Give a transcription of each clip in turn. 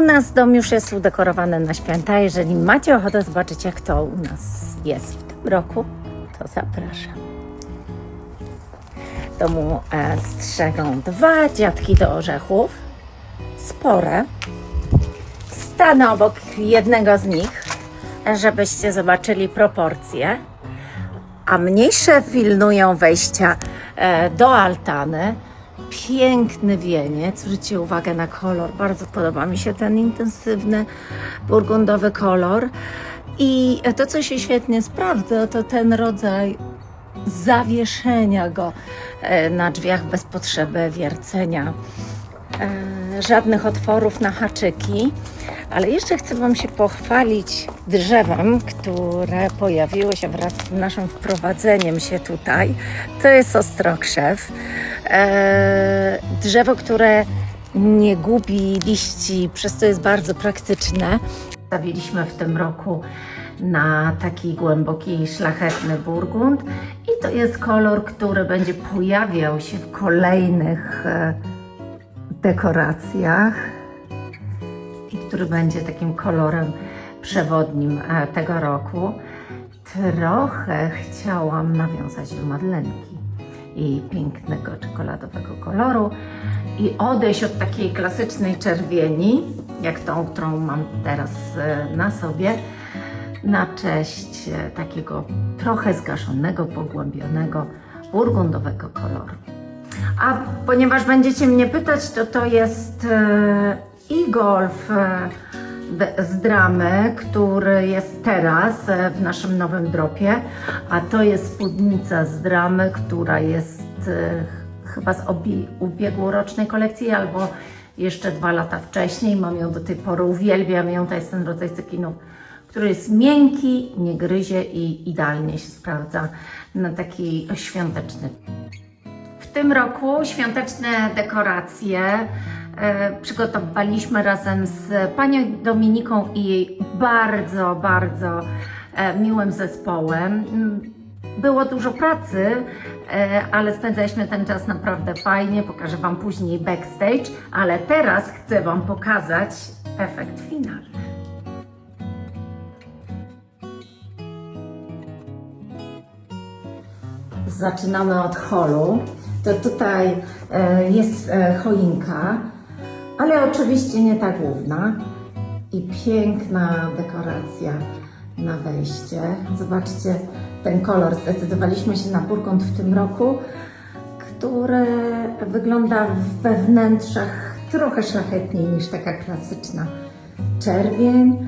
U nas dom już jest udekorowany na święta. Jeżeli macie ochotę zobaczyć, jak to u nas jest w tym roku, to zapraszam. Domu e, strzegą dwa dziadki do orzechów, spore. Stanę obok jednego z nich, żebyście zobaczyli proporcje, a mniejsze pilnują wejścia e, do altany. Piękny wieniec, zwróćcie uwagę na kolor, bardzo podoba mi się ten intensywny burgundowy kolor. I to, co się świetnie sprawdza, to ten rodzaj zawieszenia go e, na drzwiach bez potrzeby wiercenia. E, żadnych otworów na haczyki, ale jeszcze chcę Wam się pochwalić drzewem, które pojawiło się wraz z naszym wprowadzeniem się tutaj. To jest ostrokrzew. E, drzewo, które nie gubi liści, przez to jest bardzo praktyczne. Stawiliśmy w tym roku na taki głęboki, szlachetny burgund i to jest kolor, który będzie pojawiał się w kolejnych e, dekoracjach i który będzie takim kolorem przewodnim e, tego roku. Trochę chciałam nawiązać do Madlenki i pięknego czekoladowego koloru i odejść od takiej klasycznej czerwieni, jak tą, którą mam teraz e, na sobie, na cześć e, takiego trochę zgaszonego, pogłębionego, burgundowego koloru. A ponieważ będziecie mnie pytać, to to jest e, e-golf e, d- z dramy, który jest teraz e, w naszym nowym dropie, a to jest spódnica z dramy, która jest e, chyba z ubiegłorocznej kolekcji albo jeszcze dwa lata wcześniej. Mam ją do tej pory, uwielbiam ją. To jest ten rodzaj cekinów, który jest miękki, nie gryzie i idealnie się sprawdza na taki świąteczny w tym roku świąteczne dekoracje przygotowaliśmy razem z panią Dominiką i jej bardzo, bardzo e, miłym zespołem. Mm, Było dużo pracy, e, ale spędzaliśmy ten czas naprawdę fajnie. Pokażę Wam później backstage, ale teraz chcę Wam pokazać efekt finalny. Zaczynamy od holu. To tutaj e, jest e, choinka, ale oczywiście nie ta główna. I piękna dekoracja na wejście. Zobaczcie ten kolor. Zdecydowaliśmy się na burgund w tym roku, który wygląda we wnętrzach trochę szlachetniej niż taka klasyczna czerwień.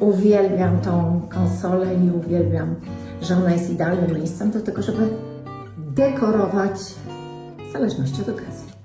Uwielbiam tą konsolę i uwielbiam, że ona jest idealnym miejscem do tego, żeby dekorować w zależności od okazji.